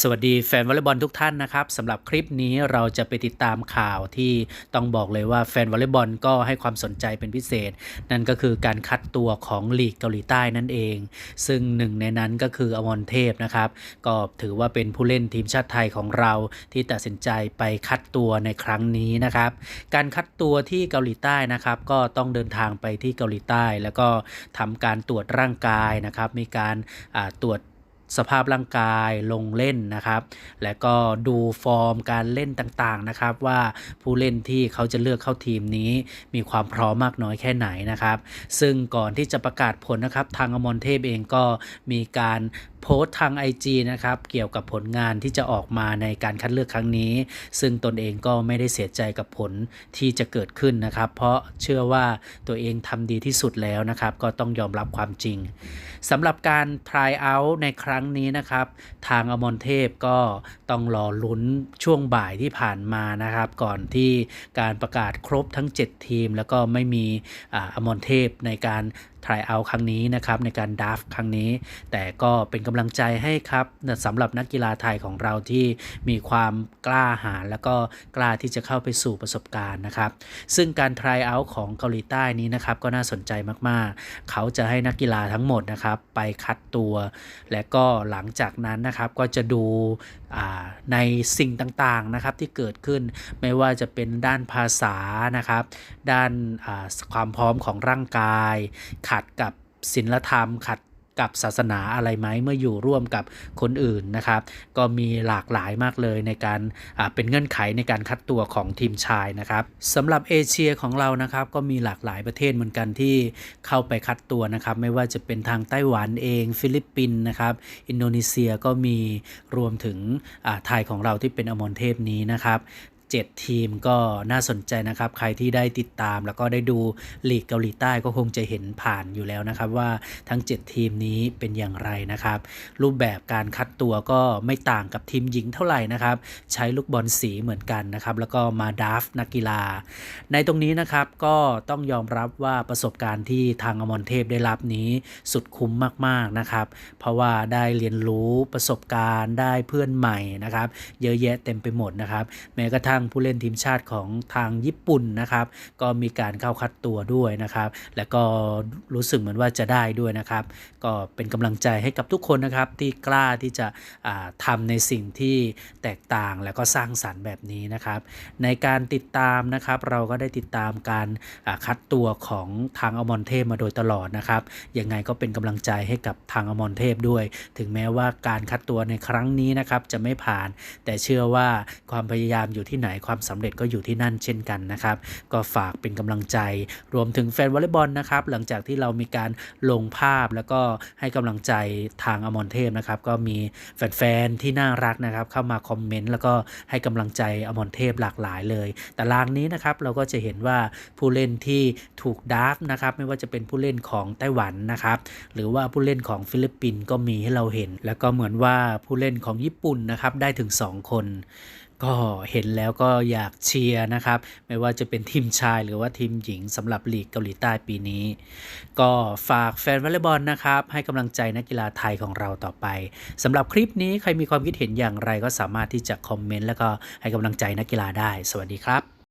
สวัสดีแฟนวอลเลย์บอลทุกท่านนะครับสำหรับคลิปนี้เราจะไปติดตามข่าวที่ต้องบอกเลยว่าแฟนวอลเลย์บอลก็ให้ความสนใจเป็นพิเศษ นั่นก็คือการคัดตัวของลีกเกาหลีใต้นั่นเอง ซึ่งหนึ่งในนั้นก็คืออมรเทพนะครับ ก็ถือว่าเป็นผู้เล่นทีมชาติไทยของเราที่ตัดสินใจไปคัดตัวในครั้งนี้นะครับ การคัดตัวที่เกาหลีใต้นะครับ ก็ต้องเดินทางไปที่เกาหลีใต้ แล้วก็ทำการตรวจร่างกายนะครับมีการตรวจ สภาพร่างกายลงเล่นนะครับ และก็ดูฟอร์มการเล่นต่างๆนะครับ ว่าผู้เล่นที่เขาจะเลือกเข้าทีมนี้ มีความพร้อมมากน้อยแค่ไหนนะครับ ซึ่งก่อนที่จะประกาศผลนะครับ ทางอมรเทพเองก็มีการ โพสต์ทาง IG นะครับ เกี่ยวกับผลงานที่จะออกมาในการคัดเลือกครั้งนี้ ซึ่งตนเองก็ไม่ได้เสียใจกับผลที่จะเกิดขึ้นนะครับ เพราะเชื่อว่าตัวเองทำดีที่สุดแล้วนะครับ ก็ต้องยอมรับความจริงสำหรับการ try out ในครั้งนี้นะครับ ทางอมรเทพก็ต้องรอลุ้นช่วงบ่ายที่ผ่านมานะครับ ก่อนที่การประกาศครบทั้ง 7 ทีม แล้วก็ไม่มีออมรเทพในการ try out ครั้งนี้นะครับในการดัฟครั้งนี้ แต่ก็เป็นกำลังใจให้ครับสำหรับนักกีฬาไทยของเราที่มีความกล้าหาญแล้วก็กล้าที่จะเข้าไปสู่ประสบการณ์นะครับ ซึ่งการ try out ของเกาหลีใต้นี้นะครับก็น่าสนใจมากๆ เขาจะให้นักกีฬาทั้งหมดนะครับไปคัดตัว และก็หลังจากนั้นนะครับก็จะดูในสิ่งต่างๆนะครับที่เกิดขึ้นไม่ว่าจะเป็นด้านภาษานะครับ ด้านความพร้อมของร่างกาย ขัดกับศีลธรรม ขัด กับศาสนาอะไรไหมเมื่ออยู่ร่วมกับคนอื่นนะครับ ก็มีหลากหลายมากเลยในการเป็นเงื่อนไขในการคัดตัวของทีมชายนะครับสำหรับเอเชียของเรานะครับก็มีหลากหลายประเทศเหมือนกันที่เข้าไปคัดตัวนะครับ ไม่ว่าจะเป็นทางไต้หวันเอง ฟิลิปปินส์นะครับ อินโดนีเซียก็มีรวมถึงไทยของเราที่เป็นอมรเทพนี้นะครับ 7 ทีมก็น่าสนใจนะครับ ใครที่ได้ติดตามแล้วก็ได้ดูลีกเกาหลีใต้ก็คงจะเห็นผ่านอยู่แล้วนะครับ ว่าทั้ง 7 ทีมนี้เป็นอย่างไรนะครับ รูปแบบการคัดตัวก็ไม่ต่างกับทีมหญิงเท่าไหร่นะครับ ใช้ลูกบอลสีเหมือนกันนะครับ แล้วก็มาดาฟนักกีฬา ในตรงนี้นะครับก็ต้องยอมรับว่าประสบการณ์ที่ทางอมรเทพได้รับนี้สุดคุ้มมากๆนะครับ เพราะว่าได้เรียนรู้ประสบการณ์ได้เพื่อนใหม่นะครับ เยอะแยะเต็มไปหมดนะครับ แม้กระทั่งผู้เล่นทีมชาติของทางญี่ปุ่นนะครับ ก็มีการเข้าคัดตัวด้วยนะครับ และก็รู้สึกเหมือนว่าจะได้ด้วยนะครับ ก็เป็นกำลังใจให้กับทุกคนนะครับที่กล้าที่จะอ่าทำในสิ่งที่แตกต่างแล้วก็สร้างสรรค์แบบนี้นะครับ ในการติดตามนะครับเราก็ได้ติดตามการคัดตัวของทางอมรเทพมาโดยตลอดนะครับยังไงก็เป็นกำลังใจให้กับทางอมรเทพด้วย ถึงแม้ว่าการคัดตัวในครั้งนี้นะครับจะไม่ผ่าน แต่เชื่อว่าความพยายามอยู่ที่ไหนความสำเร็จก็อยู่ที่นั่นเช่นกันนะครับ ก็ฝากเป็นกำลังใจ รวมถึงแฟนวอลเลย์บอลนะครับ หลังจากที่เรามีการลงภาพแล้วก็ให้กำลังใจทางอมรเทพนะครับ ก็มีแฟนๆที่น่ารักนะครับ เข้ามาคอมเมนต์แล้วก็ให้กำลังใจอมรเทพหลากหลายเลยแต่ลางนี้นะครับเราก็จะเห็นว่าผู้เล่นที่ถูกดราฟนะครับไม่ว่าจะเป็นผู้เล่นของไต้หวันนะครับ หรือว่าผู้เล่นของฟิลิปปินส์ก็มีให้เราเห็น แล้วก็เหมือนว่าผู้เล่นของญี่ปุ่นนะครับได้ถึง 2 คน ก็เห็นแล้วก็อยากเชียร์นะครับ ไม่ว่าจะเป็นทีมชายหรือว่าทีมหญิงสำหรับลีกเกาหลีใต้ปีนี้ ก็ฝากแฟนวอลเลย์บอลนะครับ ให้กำลังใจนักกีฬาไทยของเราต่อไปสำหรับคลิปนี้ใครมีความคิดเห็นอย่างไรก็สามารถที่จะคอมเมนต์แล้วก็ให้กำลังใจนักกีฬาได้ สวัสดีครับ